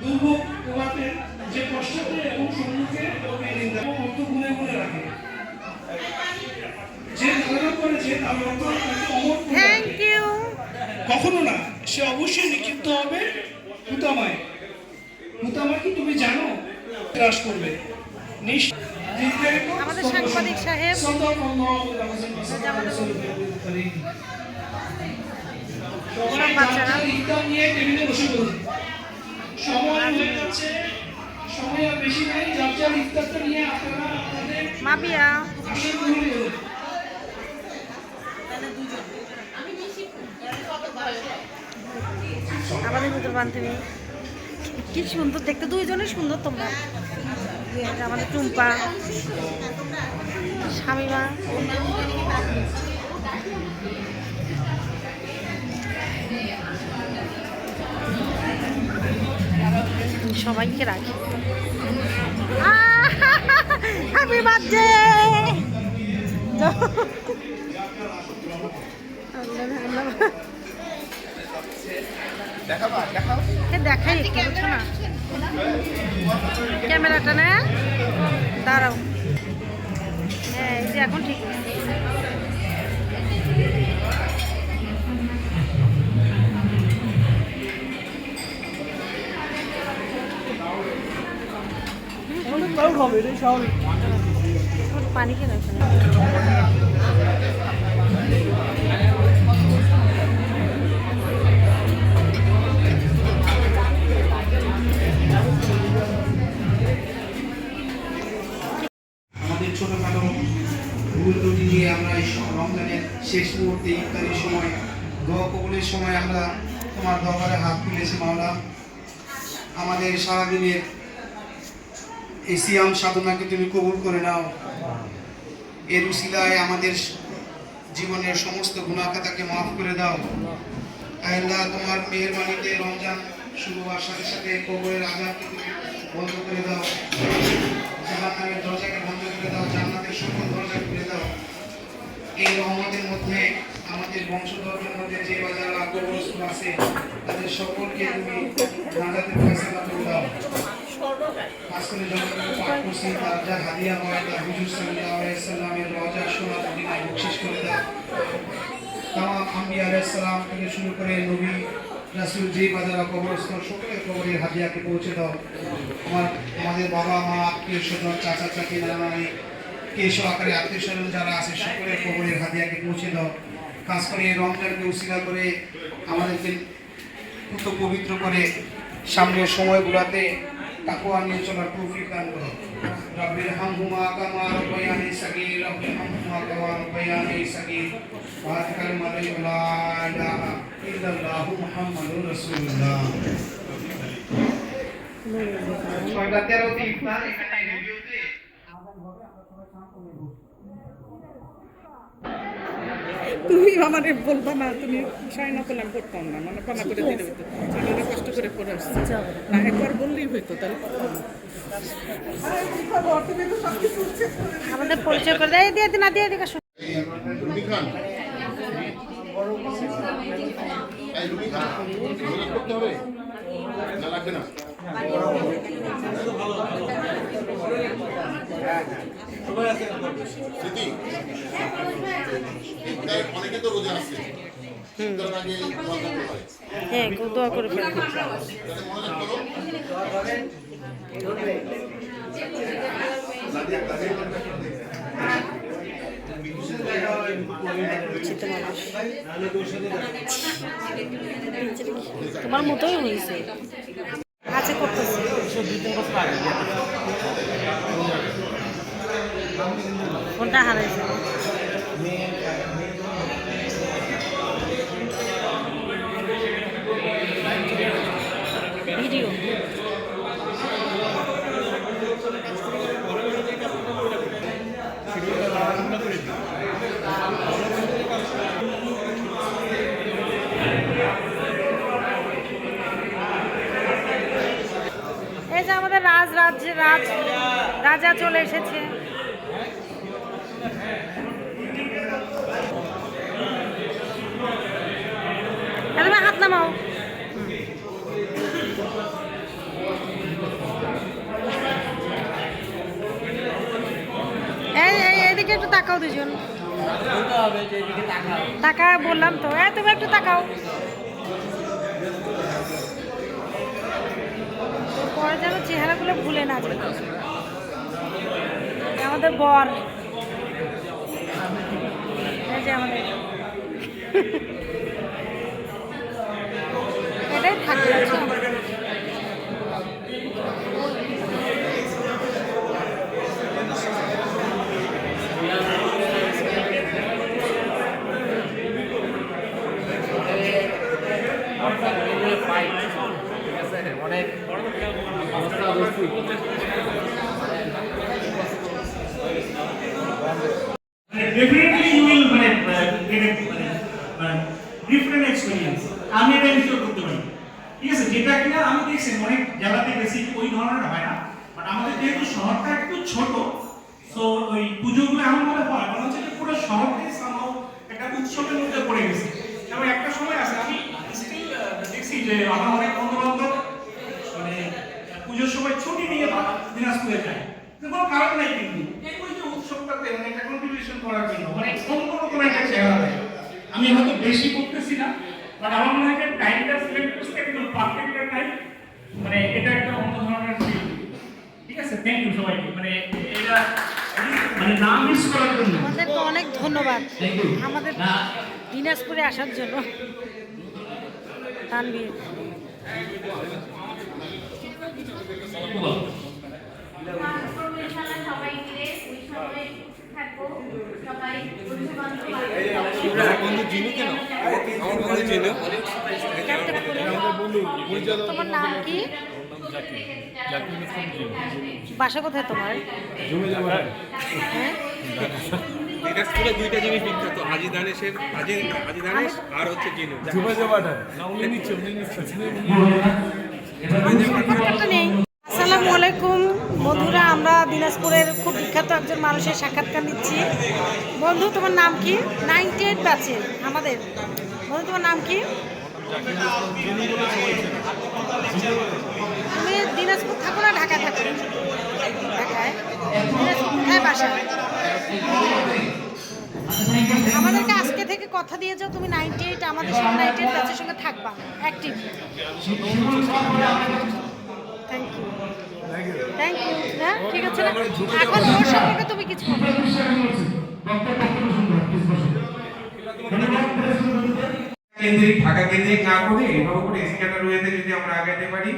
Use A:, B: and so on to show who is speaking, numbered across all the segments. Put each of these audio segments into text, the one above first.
A: দুর্ভোগ যে এবং সম্মুখে লোকে নিন্দা এবং অর্থ গুনে গুনে রাখে যে ধারণা করেছে তার অর্থ তাকে অমর করে
B: থ্যাংক
A: রাখে।
B: ইউ
A: কখনো না সে অবশ্যই নিক্ষিপ্ত হবে হুতামায় হুতামা কি তুমি জানো? করবে।
B: আমাদের সাংবাদিক সাহেব। মাবিয়া আমাদের দুটো বান্ধবী। কি সুন্দর দেখতে দুইজনই সুন্দর তোমরা। আমাদের টুম্পা। স্বামীমা সবাইকে রাখি। হ্যাপি বার্থডে দেখাই একটু বুঝছ না। ক্যামেরাটা না। দাঁড়াও। হ্যাঁ এই যে এখন ঠিক পানি কেন
C: ত্রুটি নিয়ে আমরা এই রমজানের শেষ মুহূর্তে ইফতারির সময়, দোয়া কবুলের সময় আমরা তোমার দরবারে হাত তুলেছি, মাওলা। আমাদের সারাদিনের এই সিয়াম সাধনাকে তুমি কবুল করে নাও। এর উসিলায় আমাদের জীবনের সমস্ত গুণাখাতাকে মাফ করে দাও। আল্লাহ, তোমার মেহরবানিতে রমজান শুরু হওয়ার সাথে সাথে কবরের আজাদকে তুমি বন্ধ করে দাও। দরজাকে বন্ধ করে দাও, জান্নাতের সকল দরজা খুলে দাও। এই রহমতের মধ্যে আমাদের বংশধরদের মধ্যে যে যারা কবরস্থ আছে, তাদের সকলকে তুমি নাজাতের ফয়সালা করে দাও। শুরু করে নবী রাসূল যে বাজারা কবরস্থ সকলের কবরের হাদিয়াকে পৌঁছে দাও। আমার আমাদের বাবা মা, আত্মীয় স্বজন, চাচা, চাচি নানা নানি কেশো আকারে আত্মীয় স্বজন যারা আছে সকলের কবরের হাদিয়াকে পৌঁছে দাও। কাজ করে রমজানকে উসিলা করে আমাদেরকে পুত পবিত্র করে সামনের সময়গুলোতে তাকুয়া নিয়ে চলার তৌফিক দান করো। রব্বির হামহুমা কামা রব্বায়ানি সাগীর, রব্বির হামহুমা কামা রব্বায়ানি সাগীর। ওয়া কালিমাতু লা ইলাহা ইল্লাল্লাহু মুহাম্মাদুর রাসূলুল্লাহ। ছয়টা তেরোতে ইফতার এখানে
D: তুমি আমারে বলবা না তুমি সাই না করলে আমি করতাম না মানে পানা করে দিলে হইতো। ছেলেরা কষ্ট করে পড়ে আসছে। না একবার বললেই হইতো তাহলে
B: আমাদের পরিচয় করে দেয় দিয়ে দিন না দিয়ে দিকে
E: করতে হবে? না লাগবে না। হয়
B: দোয়া করে তোমার মতোই হয়েছে। কোনটা হারাইছে ভিডিও
C: মহারাজ রাজ রাজ রাজা চলে এসেছে। হাত নামাও। এদিকে একটু তাকাও দুজন। তাকা, বললাম তো। এই, তুমি একটু তাকাও। পরে যেন চেহারাগুলো ভুলে না যাই আমাদের বর। এই যে আমাদের এটাই থাকবে বুঝছ?
F: ডেফিনেটলি ইউ উইল মানে গেট মানে এক্সপিরিয়েন্স আমি এটা এনজয় করতে পারি। ঠিক আছে? যেটা কিনা আমি দেখছি, অনেক জায়গাতে বেশি ওই ধরনের হয় না। বাট আমাদের যেহেতু শহরটা একটু ছোট তো ওই পুজোগুলো এমন ভাবে হয়, মনে হচ্ছে যে পুরো শহরটাই সামাও একটা উৎসবের মধ্যে পড়ে গেছে। এবং একটা সময় আছে, আমি দেখছি যে আমার অনেক বন্ধু বান্ধব মানে পুজোর সময় ছুটি নিয়ে দিনাজপুরে যায়। কোনো কারণ নাই কিন্তু। এই যে উৎসবটাতে মানে একটা কন্ট্রিবিউশন করার জন্য। মানে কোনো একটা চেহারা দেয় আমি হয়তো বেশি করতেছি না বাট আমার মনে হয় টাইমটা সিলেক্ট করতে একদম পারফেক্ট টাইম মানে এটা একটা অন্য ধরনের ফিল ঠিক আছে? থ্যাংক ইউ সবাইকে। মানে এটা মানে না মিস করার জন্য।
C: আমাদেরকে অনেক ধন্যবাদ আমাদের দিনাজপুরে আসার জন্য। তানভীর
G: সবাই মিলে ওই সময় থাকব সবাই বন্ধু বান্ধব
C: তোমার নাম কি? বাসা কোথায় তোমার?
H: দিনাজপুরে দুইটা জিনিস বিখ্যাত হাজি দানেশের হাজি হাজি দানেশ আর হচ্ছে জিনু
C: ব্যাপারটা নেই। আসসালামু আলাইকুম। বন্ধুরা আমরা দিনাজপুরের খুব বিখ্যাত একজন মানুষের সাক্ষাৎকার নিচ্ছি। বন্ধু তোমার নাম কি? নাইনটি এইট ব্যাচের আমাদের। বন্ধু তোমার নাম কি? তুমি দিনাজপুর থাকো না ঢাকায় থাকো? ঢাকায়? কোথায় বাসা আমাদেরকে আজকে থেকে কথা দিয়ে যাও, তুমি নাইনটি এইট আমাদের সঙ্গে নাইনটি এইট ব্যাচের সঙ্গে থাকবা active thank you thank you হ্যাঁ ঠিক আছে না? এখন ওর সম্পর্কে তুমি কিছু বলো।
I: কেন্দ্রিক ঢাকা কেন্দ্রিক না করে এভাবে করে এসি ক্যাটাগরিতে যদি আমরা আগাতে পারি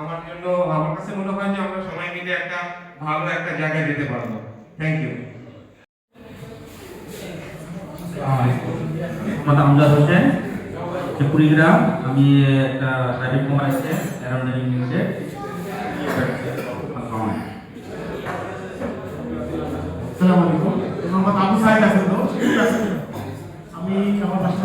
I: আমার জন্য আমার কাছে মনে হয় যে আমরা সবাই মিলে একটা ভালো একটা জায়গায় যেতে পারব। থ্যাংক ইউ
J: মোহাম্মদ আমজাদ হোসেন যে কুড়িগ্রাম। আমি একটা প্রাইভেট কোম্পানি আছে অ্যারোনটিক লিমিটেড
B: আসসালামু আলাইকুম। মোহাম্মদ আবু সাইদ আছেন তো আমি আমার বাসা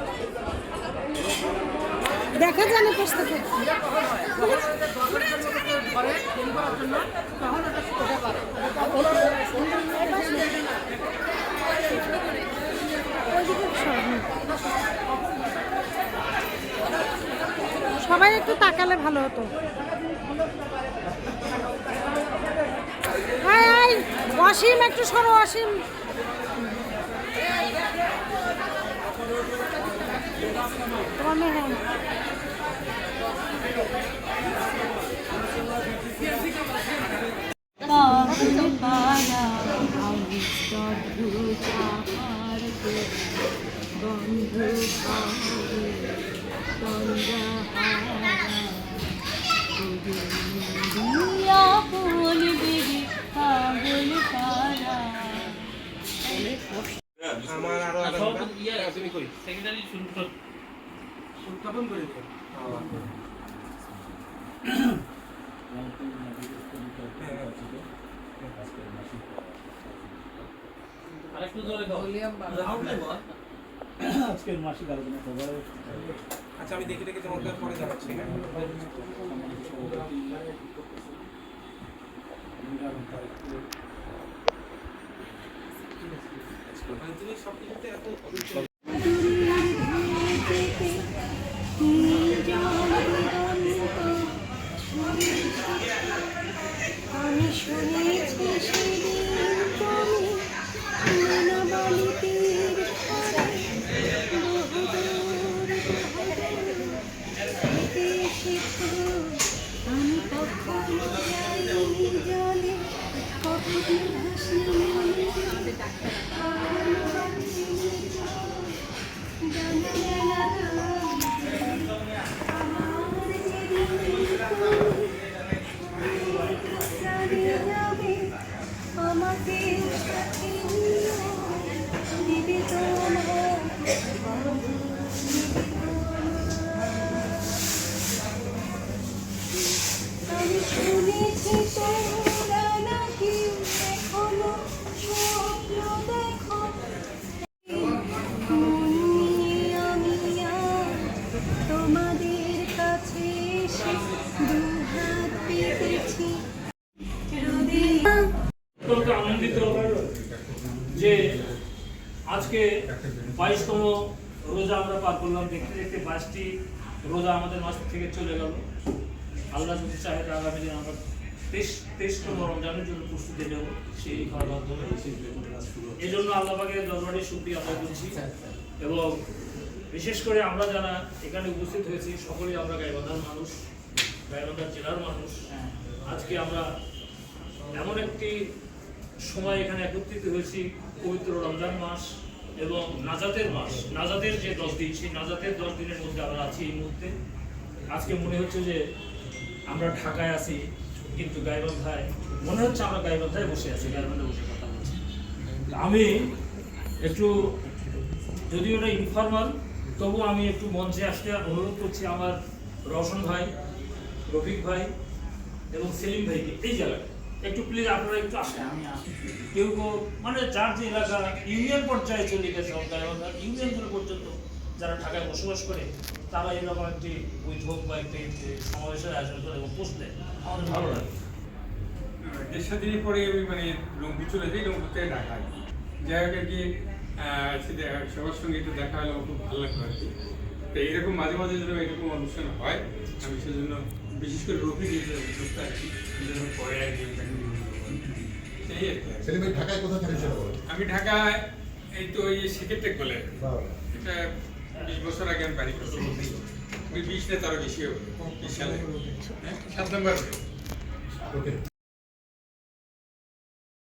C: দেখা যায় না সবাই একটু তাকালে ভালো হতো। হাই হাই অসীম একটু সরো অসীম তোমার মেয়ে হ্যাঁ
K: বন্ধু
L: সেক্রেটারি
I: উত্থাপন করে
L: গাও
A: আজকের মাসিক আলোচনা খবর
I: আচ্ছা আমি দেখে দেখে তোমাকে পরে জানাচ্ছি। হ্যাঁ মানে তুমি সব কিছুতে এত
K: জলে কখনো ভাসিনি। আমাকে
G: যে আজকে বাইশতম রোজা আমরা পার করলাম। দেখতে দেখতে বাইশটি রোজা আমাদের মাস থেকে চলে গেল। আল্লাহ যদি আগামী দিন আমরা তেইশ, তেইশতম রমজানের জন্য প্রস্তুতি নেব। সেই মাধ্যমে এই জন্য আল্লাহ পাকের দরবারে আদায় করছি। এবং বিশেষ করে আমরা যারা এখানে উপস্থিত হয়েছি, সকলেই আমরা গাইবান্ধার মানুষ গাইবান্ধার জেলার মানুষ। আজকে আমরা এমন একটি সময় এখানে একত্রিত হয়েছি পবিত্র রমজান মাস এবং নাজাতের মাস। নাজাতের যে দশ দিন, সেই নাজাতের দশ দিনের মধ্যে আমরা আছি এই মুহূর্তে। আজকে মনে হচ্ছে যে আমরা ঢাকায় আছি, কিন্তু গাইবান্ধায়, মনে হচ্ছে আমরা গাইবান্ধায় বসে আছি, গাইবান্ধায় বসে কথা বলছি। আমি একটু, যদিও এটা ইনফরমাল তবু আমি একটু মঞ্চে আসতে অনুরোধ করছি আমার রওশন ভাই, রফিক ভাই এবং সেলিম ভাইকে এই জায়গায় একটু প্লিজ আপনারা একটু আসেন, আমি কেউ কেউ মানে যার যে এলাকা, ইউনিয়ন পর্যায়ে চলে গেছে গাইবান্ধার ইউনিয়ন পর্যন্ত যারা ঢাকায় বসবাস করে, তারা এরকম একটি বৈঠক বা একটি সমাবেশের আয়োজন করে এবং দেয় আমাদের ভালো লাগে।
M: দেড় সাত দিনের পরে আমি মানে রংপুর চলে যাই, রংপুর থেকে ঢাকায়। যাই হোক আর কি সবার সঙ্গে একটু দেখা হলো, খুব ভালো লাগল আর কি। তো এইরকম মাঝে মাঝে যেন এরকম অনুষ্ঠান হয় আমি সেজন্য বিশেষ করে উদ্যোগটা আর কি সেজন্য পরে আর কি। এই আর
B: ঢাকায় কোথায় থাকেন সেটা
M: আমি ঢাকায় এই তো এই সেকেন্ডটেক বলে এটা বিশ বছর আগে আমি বাড়ি করছি। ওই বিশ না তারও বেশি হবে সালে। হ্যাঁ সাত নম্বর।
B: ওকে